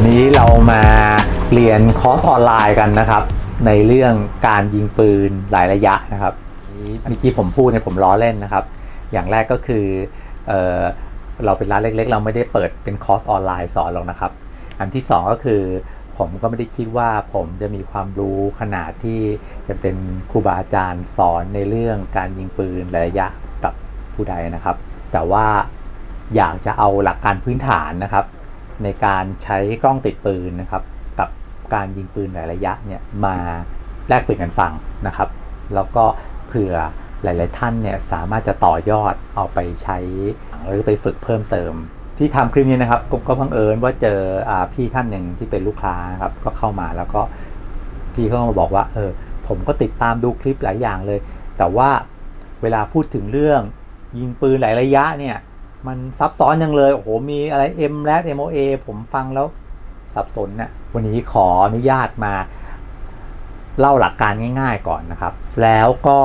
วันนี้เรามาเรียนคอร์สออนไลน์กันนะครับ ในเรื่องการยิงปืนหลายระยะนะครับเมื่อกี้ผมพูดเนี่ยผมล้อเล่นนะครับ อย่างแรกก็คือเออเราเป็นร้านเล็กๆ เราไม่ได้เปิดเป็นคอร์สออนไลน์สอนหรอกนะครับ อันที่สองก็คือผมก็ไม่ได้คิดว่าผมจะมีความรู้ขนาดที่จะเป็นครูบาอาจารย์สอนในเรื่องการยิงปืนหลายระยะกับผู้ใดนะครับ แต่ว่าอยากจะเอาหลักการพื้นฐานนะครับ ในการใช้กล้องติดปืนนะครับ กับการยิงปืนหลายระยะเนี่ยมาแลกเปลี่ยนกันฟังนะครับ แล้วก็เผื่อหลาย ๆ ท่านเนี่ยสามารถจะต่อยอดเอาไปใช้หรือไปฝึกเพิ่มเติม ที่ทำคลิปนี้นะครับก็ก็บังเอิญว่าเจออพี่ท่านหนึ่งที่เป็นลูกค้าครับก็เข้ามาแล้วก็พี่เขาก็มาบอกว่าเออผมก็ติดตามดูคลิปหลายอย่างเลย แต่ว่าเวลาพูดถึงเรื่องยิงปืนหลายระยะเนี่ย มันซับซ้อนยังเลย โอ้โห มีอะไร M และ MOA ผมฟังแล้วสับสนนะ่ะวันนี้ขออนุญาตมา เล่าหลักการง่าย ๆก่อนนะครับ แล้วก็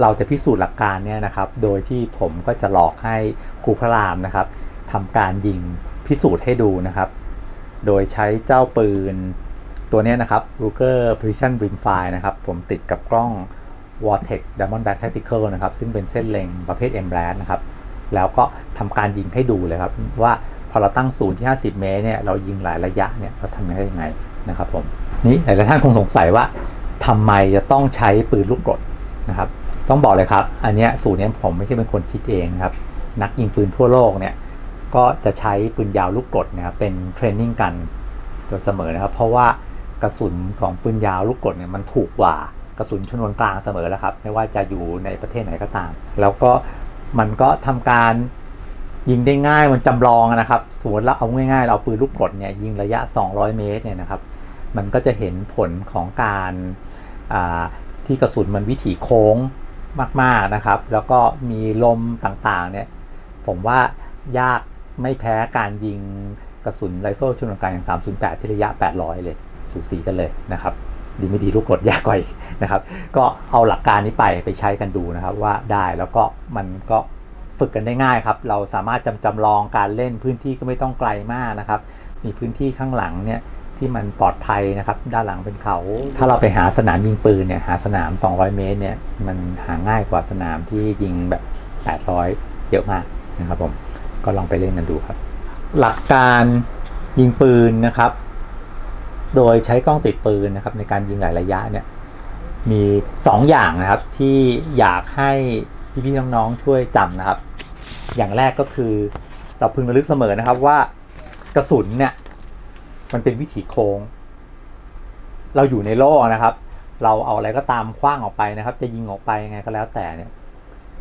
เราจะพิสูจน์หลักการเนี่ยนะครับ โดยที่ผมก็จะหลอกให้ครูพระรามนะครับทำการยิงพิสูจน์ให้ดูนะครับ โดยใช้เจ้าปืนตัวนี้นะครับ Ruger Precision Rimfire นะครับ ผมติดกับกล้อง Vortex Diamondback Tactical นะครับ ซึ่งเป็นเส้นเล็งประเภท m r a d นะครับ แล้วก็ทำการยิงให้ดูเลยครับ ว่าพอเราตั้งศูนย์ที่ 50 เมตรเนี่ยเรายิงหลายระยะเนี่ยเราทำได้ยังไงนะครับผมนี่หลายท่านคงสงสัยว่าทำไมจะต้องใช้ปืนลูกกรดนะครับ ต้องบอกเลยครับ อันเนี้ยสูตรเนี้ยผมไม่ใช่เป็นคนคิดเองครับ นักยิงปืนทั่วโลกเนี่ยก็จะใช้ปืนยาวลูกกรดนะครับเป็นเทรนนิ่งกันโดยเสมอนะครับ เพราะว่ากระสุนของปืนยาวลูกกรดเนี่ยมันถูกกว่ากระสุนชนวนกลางเสมอแล้วครับ ไม่ว่าจะอยู่ในประเทศไหนก็ตาม แล้วก็ มันก็ทำการยิงได้ง่ายมันจำลองนะครับสมมติเราเอาง่ายๆเราเอาปืนลูกกรดเนี่ยยิงระยะ 200 เมตรเนี่ยนะครับ มันก็จะเห็นผลของการที่กระสุนมันวิถีโค้งมากๆนะครับ แล้วก็มีลมต่างๆเนี่ยผมว่ายากไม่แพ้การยิงกระสุนไรเฟิลชนวนกลางอย่าง 308 ที่ระยะ 800 เลย สูสีกันเลยนะครับ ดีไม่ดีลูกกรดยากกว่าอีกนะครับ ก็เอาหลักการนี้ไปไปใช้กันดูนะครับว่าได้แล้วก็มันก็ฝึกกันได้ง่ายครับ เราสามารถจำจำลองการเล่นพื้นที่ก็ไม่ต้องไกลมากนะครับ มีพื้นที่ข้างหลังเนี่ยที่มันปลอดภัยนะครับด้านหลังเป็นเขา ถ้าเราไปหาสนามยิงปืนเนี่ยหาสนาม 200 เมตรเนี่ยมันหาง่ายกว่าสนามที่ยิงแบบ 800 เยอะมากนะครับผมก็ลองไปเล่นกันดูครับ หลักการยิงปืนนะครับ โดยใช้กล้องติดปืนนะครับในการยิงหลายระยะเนี่ยมี 2 อย่างนะครับที่อยากให้พี่ๆน้องๆช่วยจำนะครับ อย่างแรกก็คือเราพึงระลึกเสมอนะครับว่ากระสุนเนี่ยมันเป็นวิถีโค้ง เราอยู่ในโล่นะครับ เราเอาอะไรก็ตามคว้างออกไปนะครับ จะยิงออกไปยังไงก็แล้วแต่เนี่ย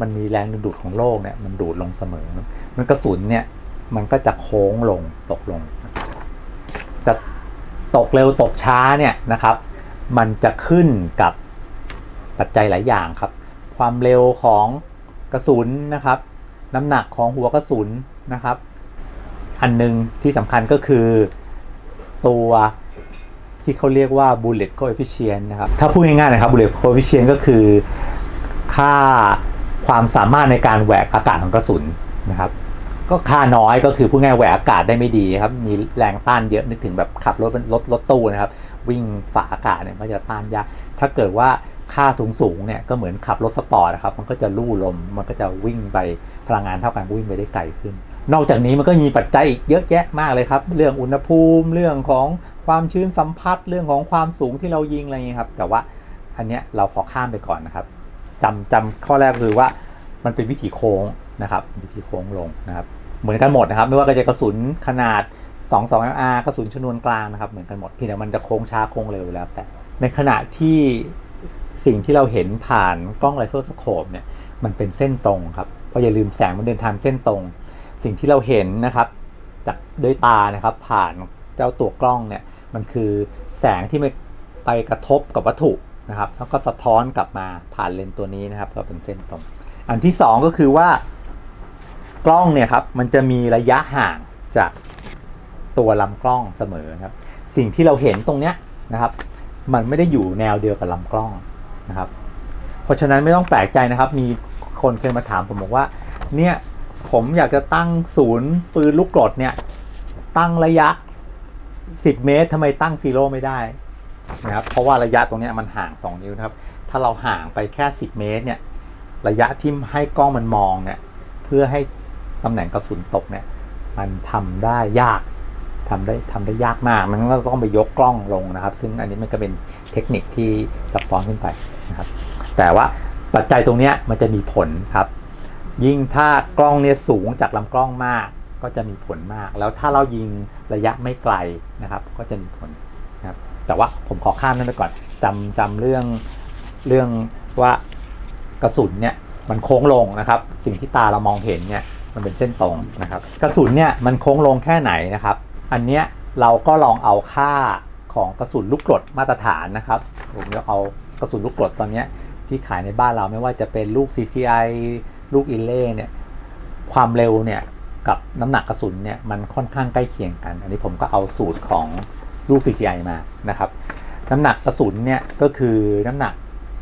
มันมีแรงดึงดูดของโลกเนี่ยมันดูดลงเสมอ มันกระสุนเนี่ยมันก็จะโค้งลงตกลง จะ ตกเร็วตกช้าเนี่ยนะครับ มันจะขึ้นกับปัจจัยหลายอย่างครับ ความเร็วของกระสุนนะครับ น้ำหนักของหัวกระสุนนะครับ อันหนึงที่สำคัญก็คือตัวที่เขาเรียกว่า bullet coefficient นะครับ ถ้าพูดง่ายๆนะครับ bullet coefficient ก็คือค่าความสามารถในการแหวกอากาศของกระสุนนะครับ ก็ค่าน้อยก็คือพูดง่ายแหวกอากาศได้ไม่ดีครับ มีแรงต้านเยอะนึกถึงแบบขับรถรถรถตู้นะครับ วิ่งฝ่าอากาศเนี่ยมันจะต้านยากถ้าเกิดว่าค่าสูงสูงเนี่ยก็เหมือนขับรถสปอร์ตนะครับ มันก็จะลู่ลมมันก็จะวิ่งไปพลังงานเท่ากันวิ่งไปได้ไกลขึ้น นอกจากนี้มันก็มีปัจจัยอีกเยอะแยะมากเลยครับ เรื่องอุณหภูมิเรื่องของความชื้นสัมผัสเรื่องของความสูงที่เรายิงอะไรอย่างเงี้ยครับ แต่ว่าอันเนี้ยเราขอข้ามไปก่อนนะครับจำจำข้อแรกคือว่ามันเป็นวิถีโค้งนะครับ วิถีโค้งลงนะครับ เหมือนกันหมดนะครับ ไม่ว่าจะกระสุนขนาด 22 mr กระสุนชนวนกลางนะครับเหมือนกันหมดเพียงแต่มันจะโค้งช้าโค้งเร็วแล้ว แต่ในขณะที่สิ่งที่เราเห็นผ่านกล้องไรเฟิลสโคปเนี่ยมันเป็นเส้นตรงครับเพราะอย่าลืมแสงมันเดินทางเส้นตรง สิ่งที่เราเห็นนะครับจากด้วยตานะครับผ่านเจ้าตัวกล้องเนี่ยมันคือแสงที่ไม่ไปกระทบกับวัตถุนะครับ แล้วก็สะท้อนกลับมาผ่านเลนส์ตัวนี้นะครับก็เป็นเส้นตรง อันที่สองก็คือว่า กล้องเนี่ยครับมันจะมีระยะห่างจากตัวลำกล้องเสมอครับ สิ่งที่เราเห็นตรงเนี้ยนะครับ มันไม่ได้อยู่แนวเดียวกับลำกล้องนะครับ เพราะฉะนั้นไม่ต้องแปลกใจนะครับ มีคนเคยมาถามผมบอกว่า เนี่ยผมอยากจะตั้งศูนย์ปืนลูกกรดเนี่ย ตั้งระยะ 10 เมตรทำไมตั้งซีโร่ไม่ได้นะครับเพราะว่าระยะตรงนี้มันห่าง 2 นิ้วนะครับ ถ้าเราห่างไปแค่ 10 เมตรเนี่ยระยะที่ให้กล้องมันมองเนี่ยเพื่อให้ ตำแหน่งกระสุนตกเนี่ย มันทำได้ยากทำได้ทำได้ยากมาก มันก็ต้องไปยกกล้องลงนะครับ ซึ่งอันนี้มันก็เป็นเทคนิคที่ซับซ้อนขึ้นไปนะครับ แต่ว่าปัจจัยตรงนี้มันจะมีผลครับ ยิ่งถ้ากล้องเนี่ยสูงจากลำกล้องมาก ก็จะมีผลมาก แล้วถ้าเรายิงระยะไม่ไกลนะครับ ก็จะมีผลนะครับ แต่ว่าผมขอข้ามนั่นไปก่อนจำจำเรื่องเรื่องว่ากระสุนเนี่ยมันโค้งลงนะครับ สิ่งที่ตาเรามองเห็นเนี่ย มันเป็นเส้นตรงนะครับ กระสุนเนี่ยมันโค้งลงแค่ไหนนะครับ อันเนี้ยเราก็ลองเอาค่าของกระสุนลูกกรดมาตรฐานนะครับ ผมจะเอากระสุนลูกกรดตอนเนี้ยที่ขายในบ้านเราไม่ว่าจะเป็นลูก CCI ลูกอิเล่เนี่ยความเร็วเนี่ยกับน้ำหนักกระสุนเนี่ยมันค่อนข้างใกล้เคียงกัน อันนี้ผมก็เอาสูตรของลูก CCI มานะครับ น้ำหนักกระสุนเนี่ยก็คือน้ำหนัก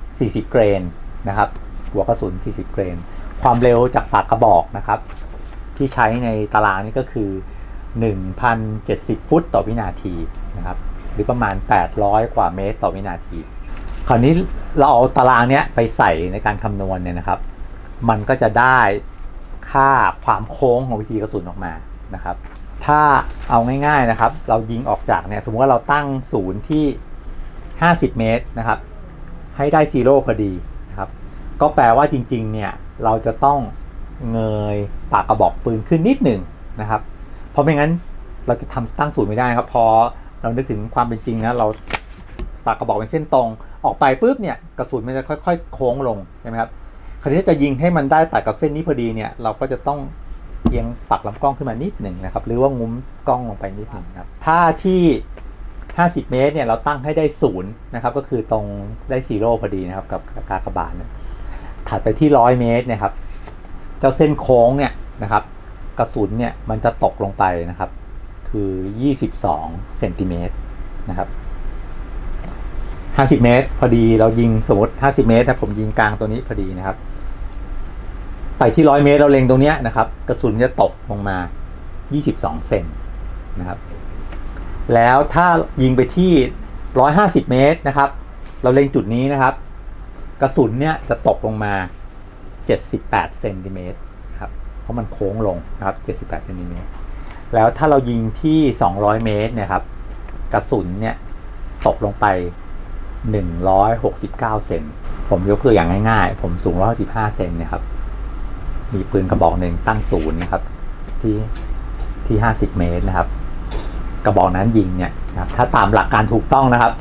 40 เกรนนะครับหัวกระสุน 40 เกรน ความเร็วจากปากกระบอกนะครับ ที่ใช้ในตารางนี่ก็คือ 1,070 ฟุตต่อวินาทีนะครับ หรือประมาณ 800 กว่าเมตรต่อวินาที คราวนี้เราเอาตารางเนี้ยไปใส่ในการคำนวณเนี่ยนะครับ มันก็จะได้ค่าความโค้งของวิธีกระสุนออกมานะครับ ถ้าเอาง่ายๆนะครับ เรายิงออกจากเนี่ยสมมติว่าเราตั้งศูนย์ที่ 50 เมตรนะครับ ให้ได้ซีโร่พอดีนะครับ ก็แปลว่าจริงๆเนี่ย เราจะต้องเงยปากกระบอกปืนขึ้นนิดหนึ่งนะครับ เพราะไม่งั้นเราจะทำตั้งศูนย์ไม่ได้ครับ พอเรานึกถึงความเป็นจริงนะเราปากกระบอกเป็นเส้นตรง ออกไปปุ๊บเนี่ยกระสุนมันจะค่อย ๆ โค้งลงใช่ไหมครับคราวนี้จะยิงให้มันได้ตัดกับเส้นนี้พอดีเนี่ยเราก็จะต้องเอียงปักลำกล้องขึ้นมานิดหนึ่งนะครับ หรือว่างุ้มกล้องลงไปนิดหนึ่งครับถ้าที่ 50 เมตรเนี่ยเราตั้งให้ได้ศูนย์นะครับก็คือตรงได้ซีโร่พอดีนะครับกับกากบาทเนี่ย ถัดไปที่100เมตรนะครับ เจ้าเส้นโค้งเนี่ยนะครับ กระสุนเนี่ยมันจะตกลงไปนะครับ คือ 22เซนติเมตรนะครับ 50 เมตร พอดีเรายิงสมมติ 50 เมตรนะผมยิงกลางตัวนี้พอดีนะครับ ไปที่100เมตรเราเล็งตรงเนี้ยนะครับ กระสุนจะตกลงมา 22เซนนะครับ แล้วถ้ายิงไปที่ 150 เมตรนะครับ เราเล็งจุดนี้นะครับ กระสุนเนี่ยจะตกลงมา 78เซนติเมตรครับเพราะมันโค้งลงนะครับ78เซนติเมตรแล้วถ้าเรายิงที่ 200 เมตรเนะครับกระสุนเนี่ยตกลงไป 169 เซนผมยกตัวอย่างง่ายๆ ผมสูง115เซนเนี่ยครับ มีปืนกระบอกหนึ่งตั้งศูนย์นะครับที่ที่ 50 เมตรนะครับ กระบอกนั้นยิงเนี่ยนะครับถ้าตามหลักการถูกต้องนะครับ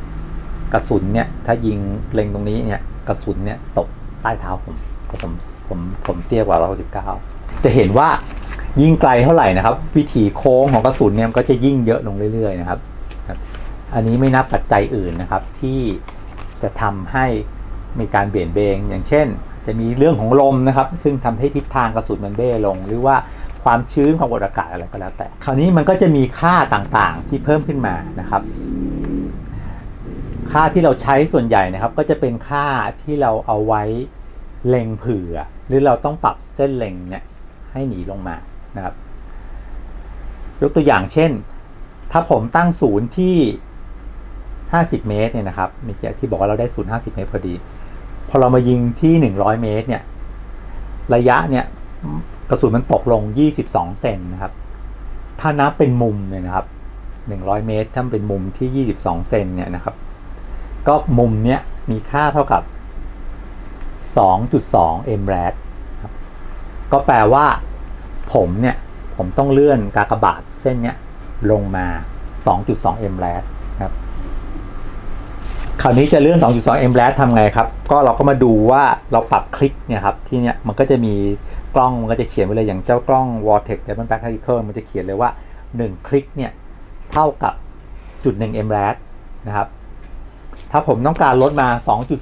กระสุนเนี่ยถ้ายิงเล็งตรงนี้เนี่ย กระสุนเนี่ยตกใต้เท้าผมผมผมผมเตี้ยกว่า169จะเห็นว่ายิ่งไกลเท่าไหร่นะครับ วิถีโค้งของกระสุนเนี่ยก็จะยิ่งเยอะลงเรื่อยๆนะครับ อันนี้ไม่นับปัจจัยอื่นนะครับ ที่จะทำให้มีการเบี่ยนเบนอย่างเช่น จะมีเรื่องของลมนะครับ ซึ่งทำให้ทิศทางกระสุนมันเบ้ลง หรือว่าความชื้นความกดอากาศอะไรก็แล้วแต่ คราวนี้มันก็จะมีค่าต่างๆที่เพิ่มขึ้นมานะครับ ค่าที่เราใช้ส่วนใหญ่นะครับ ก็จะเป็นค่าที่เราเอาไว้เล็งเผื่อ หรือเราต้องปรับเส้นเล็งเนี่ยให้หนีลงมานะครับ ยกตัวอย่างเช่น ถ้าผมตั้งศูนย์ที่ 50 เมตรเนี่ยนะครับเมื่อกี้ที่บอกว่าเราได้ศูนย์50เมตรพอดี พอเรามายิงที่ 100 เมตรเนี่ยระยะเนี่ยกระสุนมันตกลง 22 เซนนะครับ ถ้านับเป็นมุมเนี่ยนะครับ 100 เมตร ถ้าเป็นมุมที่ 22 เซนเนี่ยนะครับ ก็มุมเนี้ยมีค่าเท่ากับ 2.2 m rad ครับก็แปลว่า ผมเนี่ย ผมต้องเลื่อนกากบาทเส้นเนี้ยลงมา 2.2 m rad ครับคราวนี้จะเลื่อน 2.2 m rad ทำไงครับ ก็เราก็มาดูว่าเราปรับคลิกเนี่ยครับ ที่เนี้ยมันก็จะมีกล้องมันก็จะเขียนไว้เลยอย่างเจ้ากล้อง Vortex Diamond Back Tactical มันจะเขียนเลยว่า 1 คลิกเนี่ย เท่ากับจุด1 m rad นะครับ ถ้าผมต้องการลดมา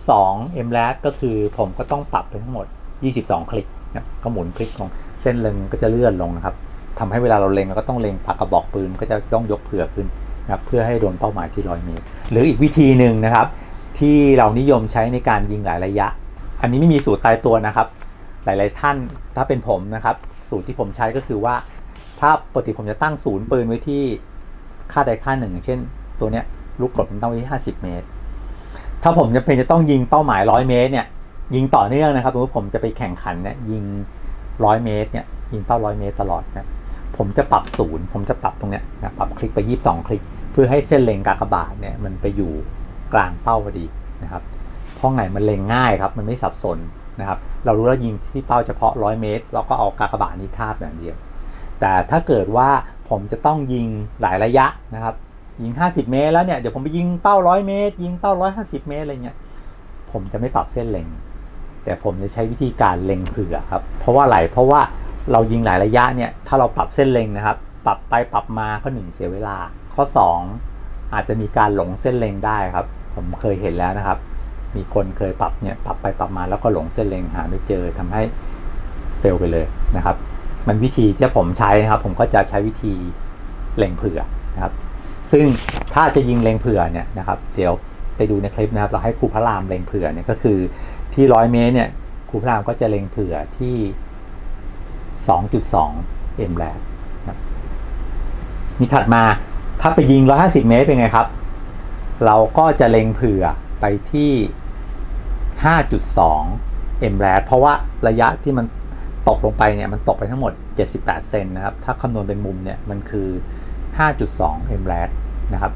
2.2 m rad ก็คือผมก็ต้องปรับไปทั้งหมด 22 คลิกนะก็หมุนคลิกของเส้นเล็งก็จะเลื่อนลงนะครับทำให้เวลาเราเล็งเราก็ต้องเล็งปากกระบอกปืนก็จะต้องยกเผื่อขึ้นนะครับเพื่อให้โดนเป้าหมายที่100เมตรหรืออีกวิธีหนึ่งนะครับ ที่เรานิยมใช้ในการยิงหลายระยะ อันนี้ไม่มีสูตรตายตัวนะครับ หลาย ๆ ท่านถ้าเป็นผมนะครับ สูตรที่ผมใช้ก็คือว่า ถ้าปกติผมจะตั้งศูนย์ปืนไว้ที่ค่าใดค่าหนึ่ง เช่น ตัวเนี้ยลูกกรดมันต้งไว้ที่ห้าสิบเมตร ถ้าผมจะเป็นจะต้องยิงเป้าหมายร้อยเมตรเนี่ยยิงต่อเนื่องนะครับสมมติผมจะไปแข่งขันเนี่ยยิงร้อยเมตรเนี่ยยิงเป้าร้อยเมตรตลอดนะผมจะปรับศูนย์ผมจะปรับตรงเนี้ยนะปรับคลิกไปยี่สิบสองคลิก เพื่อให้เส้นเล็งกากบาทเนี่ยมันไปอยู่กลางเป้าพอดีนะครับเพราะไงมันเล็งง่ายครับมันไม่สับสนนะครับเรารู้แล้วยิงที่เป้าเฉพาะร้อยเมตร เราก็เอากากบาทนี้ทาบอย่างเดียว แต่ถ้าเกิดว่าผมจะต้องยิงหลายระยะนะครับ ยิง 50 เมตรแล้วเนี่ยเดี๋ยวผมไปยิงเป้า100เมตร ยิงเป้า150เมตรอะไรเงี้ยผมจะไม่ปรับเส้นเล็ง แต่ผมจะใช้วิธีการเล็งเผื่อครับเพราะว่าอะไรเพราะว่าเรายิงหลายระยะเนี่ยถ้าเราปรับเส้นเล็งนะครับ ปรับไปปรับมาก็หนึ่งเสียเวลา ข้อ 2 อาจจะมีการหลงเส้นเล็งได้ครับ ผมเคยเห็นแล้วนะครับ มีคนเคยปรับเนี่ยปรับไปปรับมาแล้วก็หลงเส้นเล็งหาไม่เจอทำให้เฟลไปเลยนะครับ มันวิธีที่ผมใช้นะครับ ผมก็จะใช้วิธีเล็งเผื่อนะครับ ซึ่งถ้าจะยิงเล็งเผื่อเนี่ยนะครับเดี๋ยวไปดูในคลิปนะครับเราให้ครูพระรามเล็งเผื่อเนี่ยก็คือที่ร้อยเมตรเนี่ยครูพระรามก็จะเล็งเผื่อที่ 2.2 m แรกนะครับนี่ถัดมาถ้าไปยิง 150 เมตรเป็นไงครับ เราก็จะเล็งเผื่อไปที่ 5.2 m แรเพราะว่าระยะที่มันตกลงไปเนี่ยมันตกไปทั้งหมด 78 เซนนะครับ ถ้าคำนวณเป็นมุมเนี่ยมันคือ 5.2 m แร นะครับ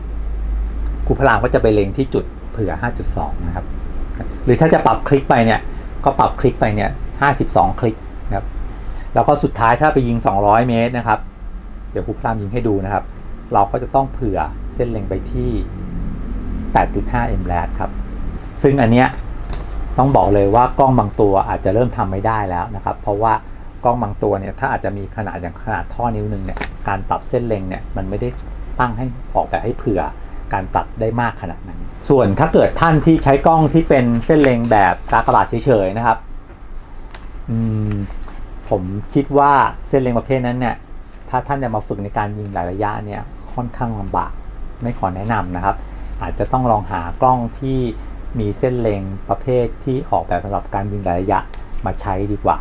ครูพระรามก็จะไปเล็งที่จุดเผื่อ 5.2 นะครับ หรือถ้าจะปรับคลิกไปเนี่ย ก็ปรับคลิกไปเนี่ย 52 คลิกนะครับ แล้วก็สุดท้ายถ้าไปยิง 200 เมตรนะครับ เดี๋ยวครูพระรามยิงให้ดูนะครับ เราก็จะต้องเผื่อเส้นเล็งไปที่ 8.5 m แรครับ ซึ่งอันเนี้ยต้องบอกเลยว่ากล้องบางตัวอาจจะเริ่มทำไม่ได้แล้วนะครับ เพราะว่ากล้องบางตัวเนี่ยถ้าอาจจะมีขนาดอย่างขนาดท่อนิ้วหนึ่งเนี่ยการปรับเส้นเล็งเนี่ยมันไม่ได้ ตั้งให้ออกแบบให้เผื่อการปรับได้มากขนาดนั้น ส่วนถ้าเกิดท่านที่ใช้กล้องที่เป็นเส้นเลงแบบกากบาทเฉยๆนะครับผมคิดว่าเส้นเลงประเภทนั้นเนี่ยถ้าท่านจะมาฝึกในการยิงหลายระยะเนี่ยค่อนข้างลำบากไม่ขอแนะนำนะครับ อาจจะต้องลองหากล้องที่มีเส้นเลงประเภทที่ออกแบบสำหรับการยิงหลายระยะมาใช้ดีกว่า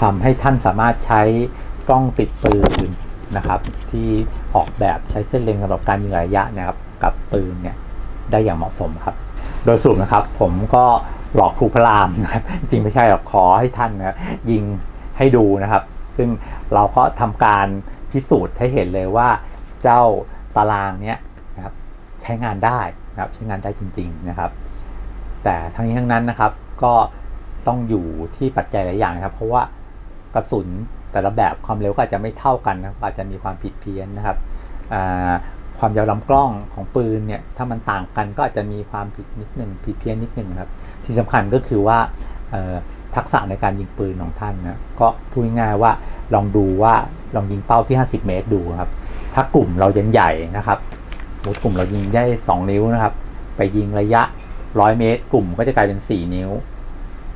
ทำให้ท่านสามารถใช้กล้องติดปืน นะครับ ที่ออกแบบใช้เส้นเล็งสำหรับการยิงระยะนะครับกับปืนเนี่ยได้อย่างเหมาะสมครับ โดยสรุปนะครับผมก็หลอกครูพระรามนะครับจริงไม่ใช่หรอกขอให้ท่านนะยิงให้ดูนะครับ ซึ่งเราก็ทำการพิสูจน์ให้เห็นเลยว่าเจ้าตารางเนี้ยนะครับใช้งานได้นะครับใช้งานได้จริง ๆนะครับ แต่ทั้งนี้ทั้งนั้นนะครับก็ต้องอยู่ที่ปัจจัยหลายอย่างนะครับ เพราะว่ากระสุน แต่ละแบบความเร็วก็อาจจะไม่เท่ากันนะอาจจะมีความผิดเพี้ยนนะครับความยาวลำกล้องของปืนเนี่ยถ้ามันต่างกันก็อาจจะมีความผิดนิดหนึ่งผิดเพี้ยนนิดหนึ่งครับที่สำคัญก็คือว่าทักษะในการยิงปืนของท่านนะก็พูดง่ายว่าลองดูว่าลองยิงเป้าที่ 50 เมตรดูครับ ถ้ากลุ่มเรายังใหญ่นะครับสมมติกลุ่มเรายิงได้ 2 นิ้วนะครับ ไปยิงระยะ 100 เมตร กลุ่มก็จะกลายเป็น 4 นิ้ว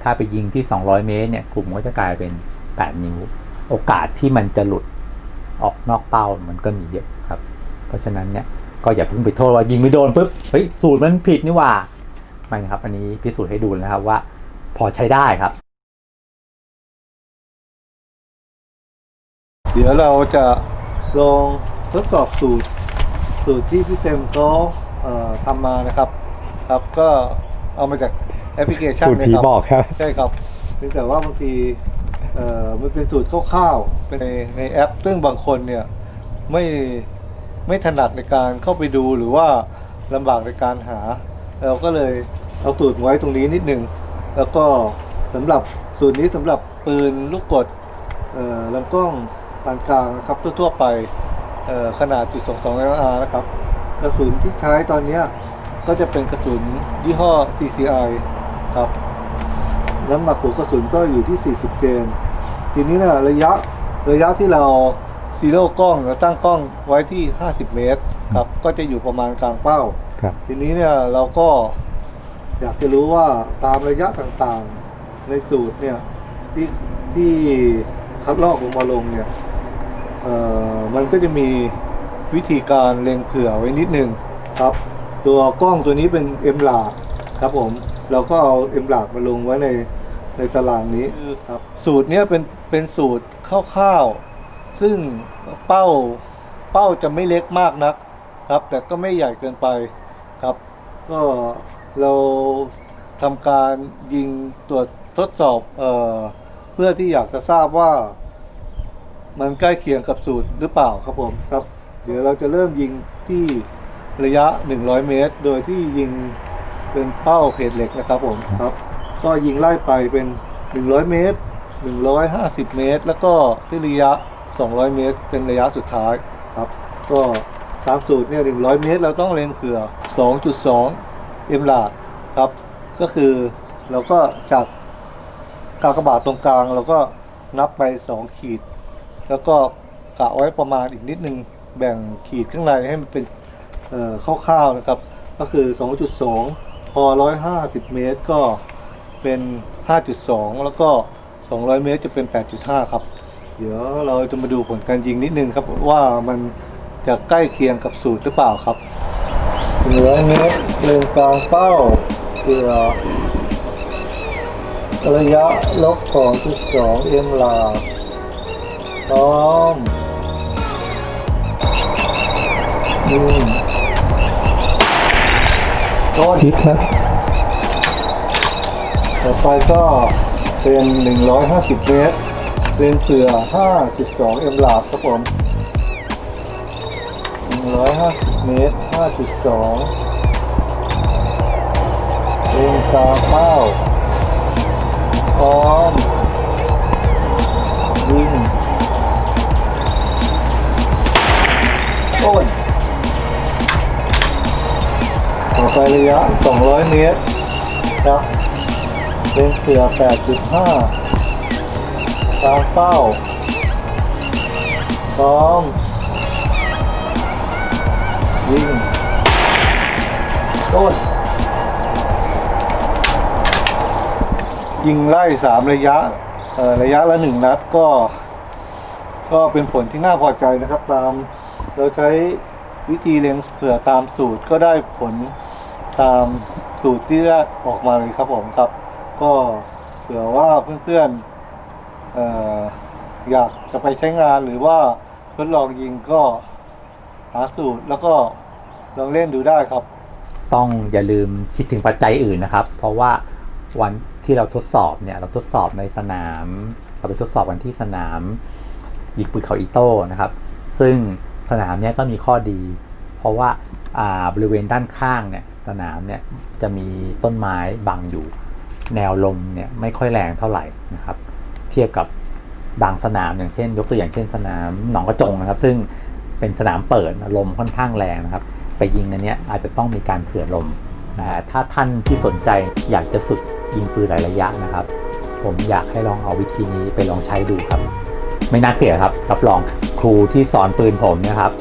ถ้าไปยิงที่ 200 เมตรเนี่ยกลุ่มก็จะกลายเป็น 8 นิ้ว โอกาสที่มันจะหลุดออกนอกเป้ามันก็มีเยอะครับ เพราะฉะนั้นเนี่ยก็อย่าเพิ่งไปโทษว่ายิงไม่โดนปุ๊บเฮ้ยสูตรมันผิดนี่หว่าไม่นะครับ อันนี้พิสูจน์ให้ดูนะครับว่า พอใช้ได้ครับ เดี๋ยวเราจะลองทดสอบสูตร สูตรที่พี่เซมเขาเอ่อทำมานะครับ ครับก็เอามาจากแอปพลิเคชันสูตรนะผีครับบอกครับ ใช่ครับเพียงแต่ว่าบางที เอ่อมันเป็นสูตรคร่าวๆเป็นในในแอป ซึ่งบางคนเนี่ยไม่ไม่ถนัดในการเข้าไปดูหรือว่าลำบากในการหา เราก็เลยเอาสูตรไว้ตรงนี้นิดหนึ่งแล้วก็สำหรับสูตรนี้สำหรับปืนลูกกดเอ่อลำกล้องปานกลางนะครับทั่วๆไปขนาดจุด22 LR นะครับกระสุนที่ใช้ตอนนี้ก็จะเป็นกระสุนยี่ห้อ CCI ครับน้ำหนักหัวกระสุนก็อยู่ที่ 40 เกน ทีนี้นะระยะระยะที่เราซีโร่กล้องเราตั้งกล้องไว้ที่ 50 เมตรครับ ก็จะอยู่ประมาณกลางเป้า ครับ ทีนี้เนี่ยเราก็อยากจะรู้ว่าตามระยะต่างๆในสูตรเนี่ยที่ที่คัดลอกลงมาลงเนี่ยเอ่อมันก็จะมีวิธีการเล็งเผื่อไว้นิดนึงครับ ตัวกล้องตัวนี้เป็น M หลาดครับผมเราก็เอา M หลาดมาลงไว้ใน ในตารางนี้ครับสูตรเนี้ยเป็นเป็นสูตรคร่าวๆซึ่งเป้าเป้าจะไม่เล็กมากนักครับ แต่ก็ไม่ใหญ่เกินไปครับ ก็เราทำการยิงตรวจทดสอบเอ่อเพื่อที่อยากจะทราบว่า มันใกล้เคียงกับสูตรหรือเปล่าครับผมครับ เดี๋ยวเราจะเริ่มยิงที่ระยะ 100 เมตร โดยที่ยิงเป็นเป้าเพจเหล็กนะครับผมครับ ก็ยิงไล่ไปเป็น100เมตร150เมตร แล้วก็ที่ระยะ200เมตร เป็นระยะสุดท้ายครับ ก็ตามสูตรเนี่ย100เมตร เราต้องเล็งเผื่อ2.2เอ็มลาดครับ ก็คือเราก็จากกากบาทตรงกลางเราก็นับไป2ขีด แล้วก็กะไว้ประมาณอีกนิดนึงแบ่งขีดข้างในให้มันเป็นเอ่อคร่าวๆนะครับ ก็คือ 2.2 พอ 150 เมตรก็ เป็น 5.2 แล้วก็ 200 เมตรจะเป็น 8.5 ครับ เดี๋ยวเราจะมาดูผลการยิงนิดนึงครับว่ามันจะใกล้เคียงกับสูตรหรือเปล่าครับ100เมตรเล็งกลางเป้าเพื่อระยะลบ2.2 เอ็มลาพร้อมยิงต้นฮิตนะ ต่อไปก็เป็น 150 เมตร เป็นเสือ 5.2 เอ็มลาบครับผม 150 เมตร 5.2 เป็นกาเป้าพร้อมยิงต้นต่อไประยะ 200 เมตรครับ เป็นเสือ 8.5 ตามเป้าพร้อมยิงต้นยิงไล่สามระยะระยะละหนึ่งนัดก็ ก็เป็นผลที่น่าพอใจนะครับ ตามเราใช้วิธีเลงเผื่อตามสูตรก็ได้ผลตามสูตรที่ได้ออกมาเลยครับผมครับ ก็เผื่อว่าเพื่อนๆเอ่ออยากจะไปใช้งานหรือว่าทดลองยิงก็หาสูตรแล้วก็ลองเล่นดูได้ครับ ต้องอย่าลืมคิดถึงปัจจัยอื่นนะครับ เพราะว่าวันที่เราทดสอบเนี่ยเราทดสอบในสนาม เราไปทดสอบกันที่สนามยิงปืนเขาอีโต้นะครับ ซึ่งสนามเนี้ยก็มีข้อดี เพราะว่าอ่าบริเวณด้านข้างเนี่ยสนามเนี่ยจะมีต้นไม้บังอยู่ แนวลมเนี่ยไม่ค่อยแรงเท่าไหร่นะครับ เทียบกับบางสนามอย่างเช่น ยกตัวอย่างเช่นสนามหนองกระจงนะครับ ซึ่งเป็นสนามเปิดลมค่อนข้างแรงนะครับ ไปยิงอันนี้อาจจะต้องมีการเผื่อลมนะถ้าท่านที่สนใจอยากจะฝึกยิงปืนหลายระยะนะครับ ผมอยากให้ลองเอาวิธีนี้ไปลองใช้ดูครับ ไม่น่าเกลียดครับรับรองครูที่สอนปืนผมเนะครับ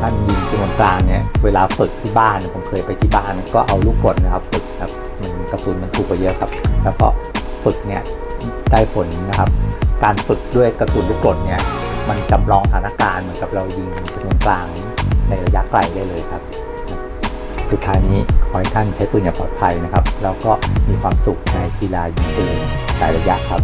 ท่านยิงปืนกลางเนี่ยเวลาฝึกที่บ้านผมเคยไปที่บ้านก็เอาลูกกดนะครับฝึกครับมันกระสุนมันถูกกว่าเยอะครับ แล้วก็ฝึกเนี่ยได้ผลนะครับ การฝึกด้วยกระสุนลูกกดเนี่ยมันจำลองสถานการณ์เหมือนกับเรายิงปืนกลางในระยะไกลได้เลยครับสุดท้ายนี้ขอให้ท่านใช้ปืนอย่างปลอดภัยนะครับ แล้วก็มีความสุขในกีฬายิงปืนหลายระยะครับ